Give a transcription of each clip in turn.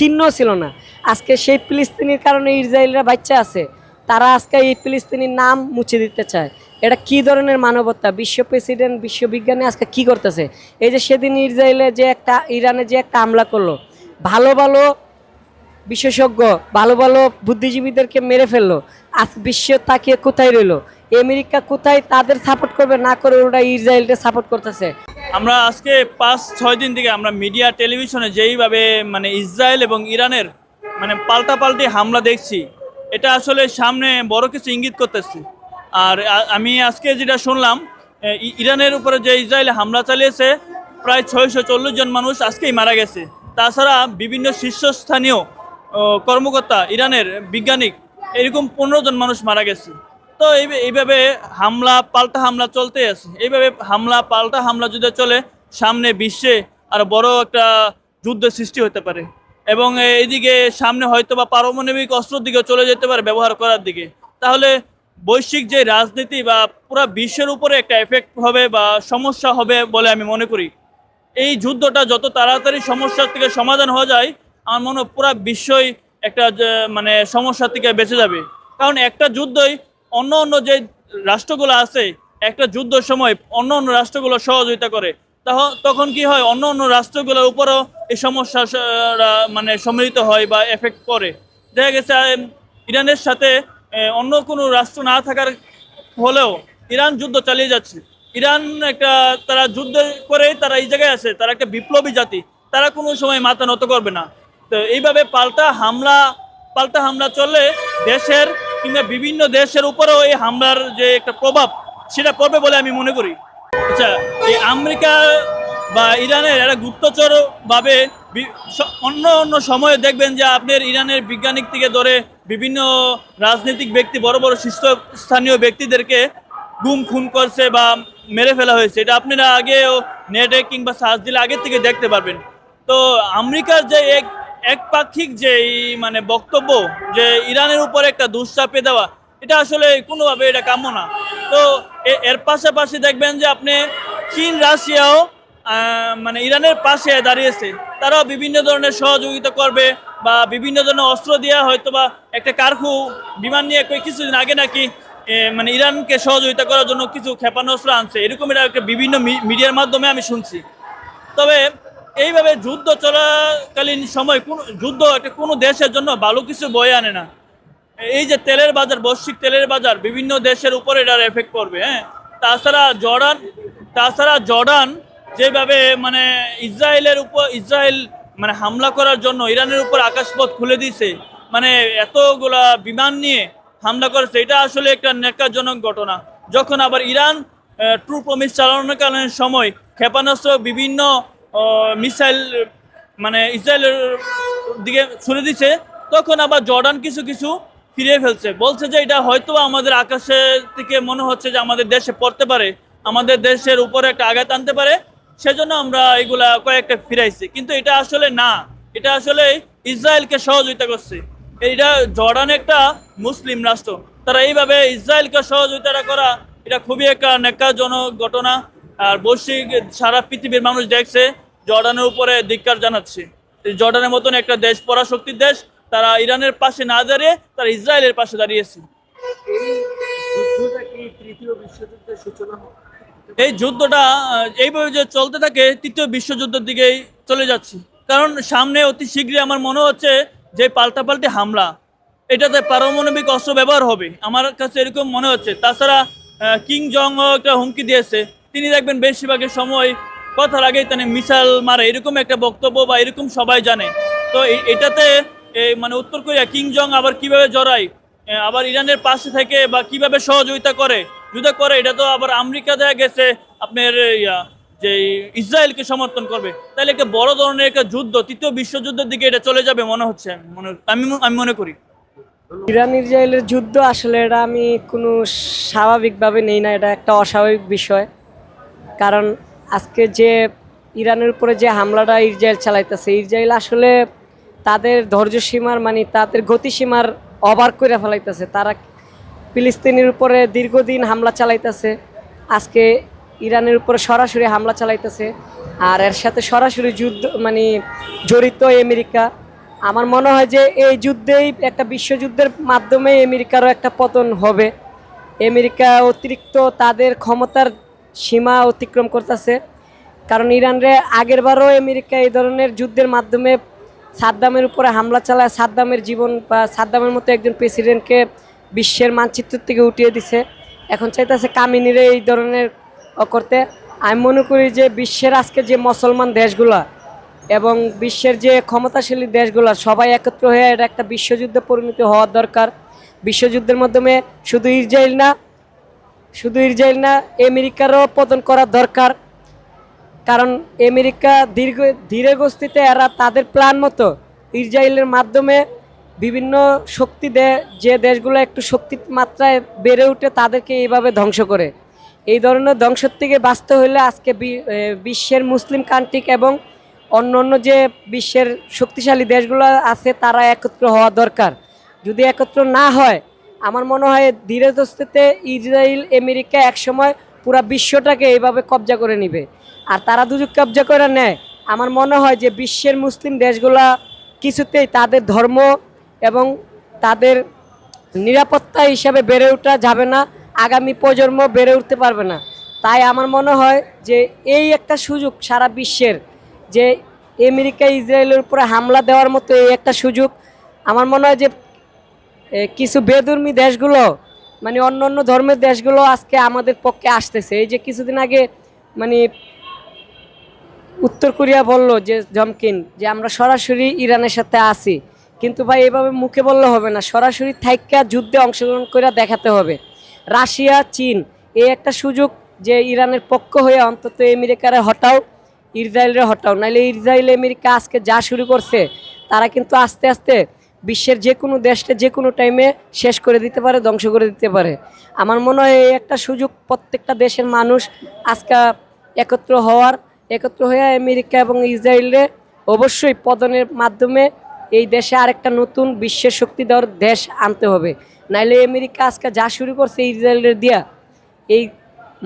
চিহ্ন ছিল না। আজকে সেই ফিলিস্তিনির কারণে ইসরায়েলরা বাচ্চা আছে। তারা আজকে এই ফিলিস্তিনির নাম মুছে দিতে চায়। এটা কি ধরনের মানবতা? বিশ্ব প্রেসিডেন্ট বিশ্ববিজ্ঞানী আজকে কি করতেছে? এই যে সেদিন ইসরায়েলে যে একটা, ইরানে যে একটা হামলা করল, ভালো ভালো বিশেষজ্ঞ, ভালো ভালো বুদ্ধিজীবীদেরকে মেরে ফেলল। আজ বিশ্ব তাকিয়ে কোথায় রইল? আমেরিকা কোথায় তাদের সাপোর্ট করবে? না করে ওরা ইসরায়েলকে সাপোর্ট করতেছে। আমরা আজকে পাঁচ, ছয় দিন থেকে আমরা মিডিয়া, টেলিভিশনে যেইভাবে মানে ইসরায়েল এবং ইরানের মানে পাল্টাপাল্টি হামলা দেখছি, এটা আসলে সামনে বড় কিছু ইঙ্গিত করতেছে। আর আমি আজকে যেটা শুনলাম ইরানের উপরে যে ইসরায়েল হামলা চালিয়েছে, প্রায় ছয়শো চল্লিশ জন মানুষ আজকেই মারা গেছে। তাছাড়া বিভিন্ন শীর্ষস্থানীয় কর্মকর্তা, ইরানের বিজ্ঞানিক, এরকম পনেরো জন মানুষ মারা গেছে। তো এই- এইভাবে হামলা, পাল্টা হামলা চলতে আছে। এইভাবে হামলা, পাল্টা হামলা যদি চলে, সামনে বিশ্বে আর বড় একটা যুদ্ধের সৃষ্টি হতে পারে। এবং এইদিকে সামনে হয়তো বা পারমাণবিক অস্ত্রের দিকে চলে যেতে পারে ব্যবহার করার দিকে। তাহলে বৈশ্বিক যে রাজনীতি বা পুরো বিশ্বের উপরে একটা এফেক্ট হবে বা সমস্যা হবে বলে আমি মনে করি। এই যুদ্ধটা যত তাড়াতাড়ি সমস্যার থেকে সমাধান হয়ে যায়, আমার মনে হয় পুরা বিশ্বই একটা মানে সমস্যা থেকে বেঁচে যাবে। কারণ একটা যুদ্ধই অন্য অন্য যে রাষ্ট্রগুলো আছে, একটা যুদ্ধের সময় অন্য অন্য রাষ্ট্রগুলো সহযোগিতা করে তখন তখন কি হয়? অন্য অন্য রাষ্ট্রগুলোর উপরও এই সমস্যা মানে সম্মিলিত হয় বা এফেক্ট করে দেখা গেছে ইরানের সাথে অন্য কোনো রাষ্ট্র না থাকার হলেও ইরান যুদ্ধ চালিয়ে যাচ্ছে। ইরান একটা, তারা যুদ্ধ করে তারা এই জায়গায় আছে, তারা একটা বিপ্লবী জাতি। তারা কোনো সময় মাথা নত করবে না। তো এইভাবে পাল্টা হামলা পাল্টা হামলা চললে দেশের কিংবা বিভিন্ন দেশের উপরেও এই হামলার যে একটা প্রভাব, সেটা পড়বে বলে আমি মনে করি। আচ্ছা এই আমেরিকা বা ইরানের একটা গুপ্তচর ভাবে বি- অন্য অন্য সময়ে দেখবেন যে আপনার ইরানের বিজ্ঞানিক থেকে ধরে বিভিন্ন রাজনৈতিক ব্যক্তি, বড় বড় শীর্ষস্থানীয় ব্যক্তিদেরকে গুম, খুন করছে বা মেরে ফেলা হয়েছে। এটা আপনারা আগেও নেটে কিংবা সার্চ দিলে আগে থেকে দেখতে পারবেন। তো আমেরিকার যে এক একপাক্ষিক যে মানে বক্তব্য যে ইরানের উপর একটা দুঃচাপে দেওয়া, এটা আসলে কোনোভাবে এটা কাম্য না। তো এর পাশাপাশি দেখবেন যে আপনি চীন, রাশিয়াও মানে ইরানের পাশে দাঁড়িয়েছে। তারাও বিভিন্ন ধরনের সহযোগিতা করবে বা বিভিন্ন ধরনের অস্ত্র দেওয়া হয়তো বা একটা কারখু বিমান নিয়ে কিছুদিন আগে নাকি মানে ইরানকে সহযোগিতা করার জন্য কিছু ক্ষেপণাস্ত্র আনছে। এরকম এটা একটা বিভিন্ন মিডিয়ার মাধ্যমে আমি শুনছি। তবে এইভাবে যুদ্ধ চলাকালীন সময় কোন যুদ্ধ একটা কোনো দেশের জন্য ভালো কিছু বয়ে আনে না। এই যে তেলের বাজার, বৈশ্বিক তেলের বাজার বিভিন্ন দেশের উপরে এটার এফেক্ট করবে হ্যাঁ? তাছাড়া জর্ডান তাছাড়া জর্ডান যেভাবে মানে ইসরায়েলের উপর, ইসরায়েল মানে হামলা করার জন্য ইরানের উপর আকাশপথ খুলে দিয়েছে মানে এতগুলা বিমান নিয়ে হামলা করেছে, এটা আসলে একটা নেকাজনক ঘটনা। যখন আবার ইরান ট্রু প্রমিস চালানোকালীন সময় ক্ষেপণাস্ত্র বিভিন্ন মিসাইল মানে ইসরায়েলের দিকে ছুড়ে দিছে, তখন আবার জর্ডান কিছু কিছু ফিরিয়ে ফেলছে। বলছে যে এটা হয়তো আমাদের আকাশে থেকে মনে হচ্ছে যে আমাদের দেশে পড়তে পারে, আমাদের দেশের উপরে একটা আঘাত আনতে পারে, সেজন্য আমরা এগুলা কয়েকটা ফিরাইছি। কিন্তু এটা আসলে না, এটা আসলে ইসরায়েলকে সহযোগিতা করছে। এটা জর্ডান একটা মুসলিম রাষ্ট্র, তারা এইভাবে ইসরায়েলকে সহযোগিতা করা, এটা খুবই একটা নেকাজনক ঘটনা। আর বৈশ্বিক সারা পৃথিবীর মানুষ দেখছে, জর্ডানের উপরে ধিক্কার জানাচ্ছে। জর্ডানের মতন একটা দেশ, পরাশক্তির দেশ, তারা ইরানের পাশে না দাঁড়িয়ে তারা ইসরায়েলের পাশে দাঁড়িয়েছে। এই যুদ্ধটা এইভাবে যে চলতে থাকে, তৃতীয় বিশ্বযুদ্ধের দিকেই চলে যাচ্ছে। কারণ সামনে অতি শীঘ্রই আমার মনে হচ্ছে যে পাল্টাপাল্টি হামলা, এটাতে পারমাণবিক অস্ত্র ব্যবহার হবে। আমার কাছে এরকম মনে হচ্ছে। তাছাড়া কিং জং একটা হুমকি দিয়েছে। তিনি দেখবেন বেশিরভাগের সময় কথার আগেই তিনি মিসাইল মারে, এরকম একটা বক্তব্য বা এরকম সবাই জানে। তো এটাতে মানে উত্তর কোরিয়া কিং জং আবার কীভাবে জড়ায় আবার ইরানের পাশে থেকে বা কীভাবে সহযোগিতা করে, যুদ্ধ করে, এটা তো আবার আমেরিকা দেখা গেছে আপনার যে ইসরায়েলকে সমর্থন করবে। তাহলে একটা বড় ধরনের একটা যুদ্ধ, তৃতীয় বিশ্বযুদ্ধের দিকে এটা চলে যাবে মনে হচ্ছে, মনে আমি আমি মনে করি। ইরান ইসরায়েলের যুদ্ধ আসলে এটা আমি কোনো স্বাভাবিকভাবে নেই না, এটা একটা অস্বাভাবিক বিষয়। কারণ আজকে যে ইরানের উপরে যে হামলাটা ইসরায়েল চালাইতেছে, ইসরায়েল আসলে তাদের ধৈর্য সীমার মানে তাদের গতিসীমার অবার করে ফেলাইতেছে। তারা ফিলিস্তিনের উপরে দীর্ঘদিন হামলা চালাইতেছে, আজকে ইরানের উপরে সরাসরি হামলা চালাইতেছে, আর এর সাথে সরাসরি যুদ্ধ মানে জড়িত আমেরিকা। আমার মনে হয় যে এই যুদ্ধেই একটা বিশ্বযুদ্ধের মাধ্যমে আমেরিকারও একটা পতন হবে। আমেরিকা অতিরিক্ত তাদের ক্ষমতার সীমা অতিক্রম করতেছে। কারণ ইরানরে আগের বারও আমেরিকা এই ধরনের যুদ্ধের মাধ্যমে সাদ্দামের উপরে হামলা চালায়, সাদ্দামের জীবন বা সাদ্দামের মতো একজন প্রেসিডেন্টকে বিশ্বের মানচিত্র থেকে উঠিয়ে দিছে। এখন চাইতেছে কামিনীরে এই ধরনের করতে। আমি মনে করি যে বিশ্বের আজকে যে মুসলমান দেশগুলা এবং বিশ্বের যে ক্ষমতাশালী দেশগুলো সবাই একত্র হয়ে এটা একটা বিশ্বযুদ্ধে পরিণত হওয়ার দরকার। বিশ্বযুদ্ধের মাধ্যমে শুধু ইসরায়েল না শুধু ইসরায়েল না, আমেরিকারও পতন করা দরকার। কারণ আমেরিকা দীর্ঘ, ধীরে গস্তিতে এরা তাদের প্ল্যান মতো ইসরায়েলের মাধ্যমে বিভিন্ন শক্তি দে যে দেশগুলো একটু শক্তি মাত্রায় বেড়ে উঠে তাদেরকে এইভাবে ধ্বংস করে। এই ধরনের ধ্বংসের থেকে বাঁচতে হলে আজকে বিশ্বের মুসলিম কান্ট্রিক এবং অন্য অন্য যে বিশ্বের শক্তিশালী দেশগুলো আছে, তারা একত্র হওয়া দরকার। যদি একত্র না হয় আমার মনে হয় ধীরে দস্তিতে ইসরায়েল, আমেরিকা একসময় পুরা বিশ্বটাকে এইভাবে কবজা করে নিবে। আর তারা দুজন কবজা করে নেয়। আমার মনে হয় যে বিশ্বের মুসলিম দেশগুলা কিছুতেই তাদের ধর্ম এবং তাদের নিরাপত্তা হিসাবে বেড়ে ওঠা যাবে না, আগামী প্রজন্ম বেড়ে উঠতে পারবে না। তাই আমার মনে হয় যে এই একটা সুযোগ সারা বিশ্বের, যে আমেরিকা, ইসরায়েলের উপরে হামলা দেওয়ার মতো এই একটা সুযোগ, আমার মনে হয় যে কিছু বেদর্মী দেশগুলো মানে অন্য অন্য ধর্মের দেশগুলো আজকে আমাদের পক্ষে আসতেছে। এই যে কিছুদিন আগে মানে উত্তর কোরিয়া বলল যে জমকিন যে আমরা সরাসরি ইরানের সাথে আছি। কিন্তু ভাই, এভাবে মুখে বললে হবে না। সরাসরি থাইকা যুদ্ধে অংশগ্রহণ করে দেখাতে হবে। রাশিয়া, চীন, এই একটা সুযোগ যে ইরানের পক্ষ হয়ে অন্তত আমেরিকারে হটাও, ইসরায়েলের হটাও। নাহলে ইসরায়েল, আমেরিকা আজকে যা শুরু করছে, তারা কিন্তু আস্তে আস্তে বিশ্বের যে কোনো দেশকে যে কোনো টাইমে শেষ করে দিতে পারে, ধ্বংস করে দিতে পারে। আমার মনে হয় এই একটা সুযোগ প্রত্যেকটা দেশের মানুষ আজকে একত্র হওয়ার, একত্র হয়ে আমেরিকা এবং ইসরায়েলে অবশ্যই পদনের মাধ্যমে এই দেশে আরেকটা নতুন বিশ্বের শক্তি দেওয়ার দেশ আনতে হবে। নাইলে আমেরিকা আজকে যা শুরু করছে ইসরায়েলের দিয়া, এই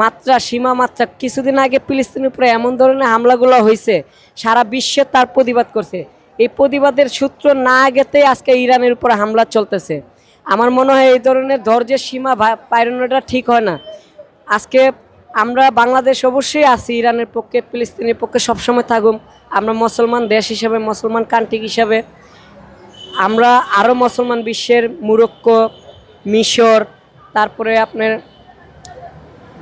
মাত্রা, সীমা মাত্রা, কিছুদিন আগে ফিলিস্তিনের উপরে এমন ধরনের হামলাগুলো হয়েছে সারা বিশ্বে তার প্রতিবাদ করছে। এই প্রতিবাদের সূত্র না আগেতেই আজকে ইরানের উপরে হামলা চলতেছে। আমার মনে হয় এই ধরনের ধৈর্যের সীমা পায়রানোটা ঠিক হয় না। আজকে আমরা বাংলাদেশ অবশ্যই আছি ইরানের পক্ষে, ফিলিস্তিনের পক্ষে সবসময় থাকুম আমরা মুসলমান দেশ হিসাবে, মুসলমান কান্ট্রি হিসাবে। আমরা আরও মুসলমান বিশ্বের মুরক্কো, মিশর, তারপরে আপনার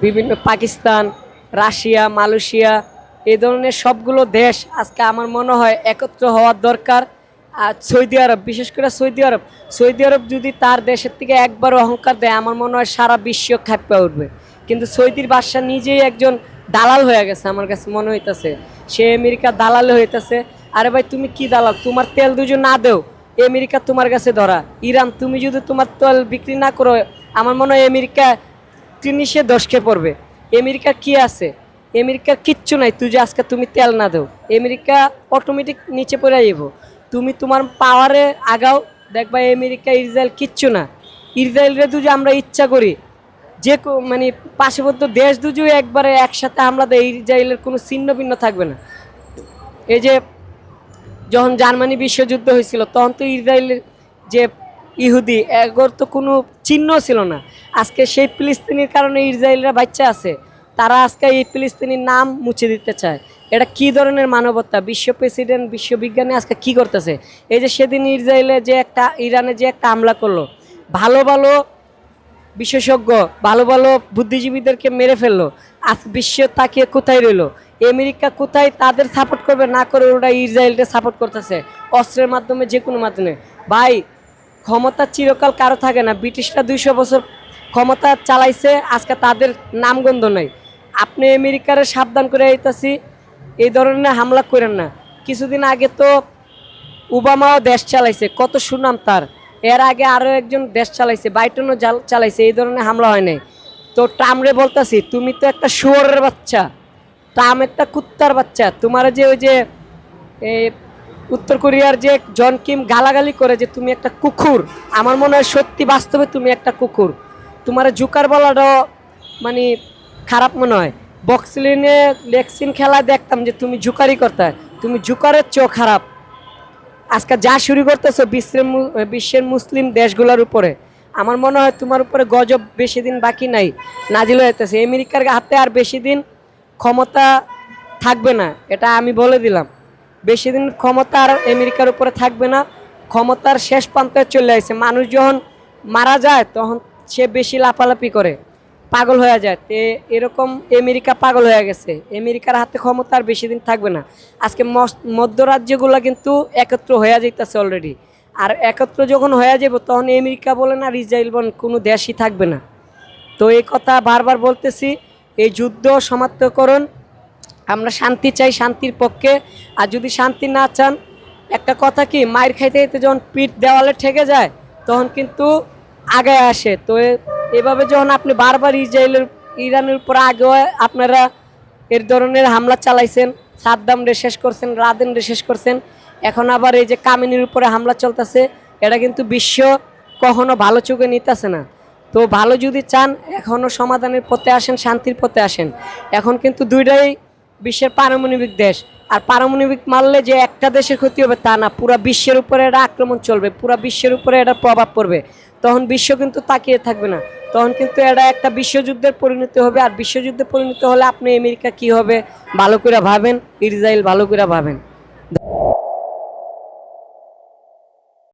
বিভিন্ন পাকিস্তান, রাশিয়া, মালয়েশিয়া এই ধরনের সবগুলো দেশ আজকে আমার মনে হয় একত্র হওয়ার দরকার। আর সৌদি আরব, বিশেষ করে সৌদি আরব। সৌদি আরব যদি তার দেশের থেকে একবার অহংকার দেয়, আমার মনে হয় সারা বিশ্ব খাপ্পা উঠবে। কিন্তু সৌদির বাদশাহ নিজেই একজন দালাল হয়ে গেছে আমার কাছে মনে হইতেছে। সে আমেরিকা দালাল হইতেছে। আরে ভাই, তুমি কি দালাল? তোমার তেল দুজন না দেও। আমেরিকা তোমার কাছে ধরা। ইরান, তুমি যদি তোমার তেল বিক্রি না করো, আমার মনে হয় আমেরিকা সে দশকে পড়বে। আমেরিকার কি আছে? আমেরিকার কিচ্ছু নাই, তুই যে আজকে তুমি তেল না দাও, আমেরিকা অটোমেটিক নিচে পড়ে যাইব তুমি তোমার পাওয়ারে আগাও দেখবা আমেরিকা, ইসরায়েল কিচ্ছু না। ইসরায়েলরে দুজে আমরা ইচ্ছা করি। যে মানে পার্শ্ববর্ত দেশ দুজু একবারে একসাথে আমরা দেয় ইসরায়েলের কোনো ছিন্ন ভিন্ন থাকবে না। এই যে যখন জার্মানি বিশ্বযুদ্ধ হয়েছিল, তখন তো ইসরায়েলের যে ইহুদি, এগোর তো কোনো চিহ্ন ছিল না। আজকে সেই ফিলিস্তিনির কারণে ইসরায়েলরা বাচ্চা আছে। তারা আজকে এই ফিলিস্তিনির নাম মুছে দিতে চায়। এটা কি ধরনের মানবতা? বিশ্ব প্রেসিডেন্ট বিশ্ববিজ্ঞানী আজকে কি করতেছে? এই যে সেদিন ইসরায়েলে যে একটা, ইরানে যে একটা হামলা করল, ভালো ভালো বিশেষজ্ঞ, ভালো ভালো বুদ্ধিজীবীদেরকে মেরে ফেলল। আজ বিশ্ব তাকিয়ে কোথায় রইল? আমেরিকা কোথায় তাদের সাপোর্ট করবে? না করে ওরা ইসরায়েলকে সাপোর্ট করতেছে। অস্ত্রের মাধ্যমে যে কোনো মাধ্যমে। ভাই, ক্ষমতা চিরকাল কারও থাকে না। ব্রিটিশরা দুইশো বছর ক্ষমতা চালাইছে, আজকে তাদের নামগন্ধ নাই। আপনি আমেরিকারে সাবধান করে আইতাছি, এই ধরনের হামলা করেন না। কিছুদিন আগে তো ওবামাও দেশ চালাইছে, কত সুনাম তার। এর আগে আরও একজন দেশ চালাইছে, বাইটনও জাল চালাইছে, এই ধরনের হামলা হয় নাই। তো ট্রামরে বলতাছি, তুমি তো একটা শুয়োরের বাচ্চা ট্রাম একটা কুত্তার বাচ্চা। তোমার যে ওই যে উত্তর কোরিয়ার যে জন কিম গালাগালি করে যে তুমি একটা কুকুর, আমার মনে হয় সত্যি বাস্তবে তুমি একটা কুকুর। তোমার জুকার বলাটাও মানে খারাপ মনে হয়। বক্সলিনে লেক্সিন খেলা দেখতাম যে তুমি জুকারি করতে, তুমি জুকারের চেয়েও খারাপ। আজকে যা শুরু করতেছো বিশ্বের বিশ্বের মুসলিম দেশগুলোর উপরে, আমার মনে হয় তোমার উপরে গজব বেশি দিন বাকি নাই। নাজিল হইতেছে আমেরিকার হাতে আর বেশি দিন ক্ষমতা থাকবে না, এটা আমি বলে দিলাম। বেশি দিন ক্ষমতা আর আমেরিকার উপরে থাকবে না, ক্ষমতার শেষ প্রান্তে চলে আসছে মানুষ যখন মারা যায়, তখন সে বেশি লাফালাফি করে। পাগল হয়ে যায়। তে এরকম আমেরিকা পাগল হয়ে গেছে। আমেরিকার হাতে ক্ষমতা আর বেশি দিন থাকবে না। আজকে মধ্যরাজ্যগুলো কিন্তু একত্র হয়ে যাইতেছে অলরেডি আর একত্র যখন হয়ে যাব তখন আমেরিকা বলেন আর ইসরায়েল বলেন, কোনো দেশই থাকবে না। তো এই কথা বারবার বলতেছি, এই যুদ্ধ সমাপ্তকরণ আমরা শান্তি চাই, শান্তির পক্ষে। আর যদি শান্তি না চান, একটা কথা কি, মায়ের খাইতে খাইতে যখন পিঠ দেওয়ালে ঠেকে যায়, তখন কিন্তু আগে আসে। তো এভাবে যখন আপনি বারবার ইসরায়েলের, ইরানের উপর আগে আপনারা এর ধরনের হামলা চালাইছেন, সাদ্দাম রে শেষ করছেন, রাদেন রে শেষ করছেন, এখন আবার এই যে কামিনীর উপরে হামলা চলতেছে, এটা কিন্তু বিশ্ব কখনো ভালো চোখে নিতেছে না। তো ভালো যদি চান এখনও সমাধানের পথে আসেন, শান্তির পথে আসেন। এখন কিন্তু দুইটাই বিশ্বের পারমাণবিক দেশ। আর পারমাণবিক মারলে যে একটা দেশের ক্ষতি হবে তা না, পুরো বিশ্বের উপরে এটা আক্রমণ চলবে, পুরো বিশ্বের উপরে এটা প্রভাব পড়বে। তখন বিশ্ব কিন্তু তাকিয়ে থাকবে না। তখন কিন্তু এটা একটা বিশ্বযুদ্ধের পরিণতি হবে। আর বিশ্বযুদ্ধে পরিণত হলে আপনি আমেরিকা কি হবে? ভালো করে ভাবেন, ইসরায়েল ভালো করে ভাবেন।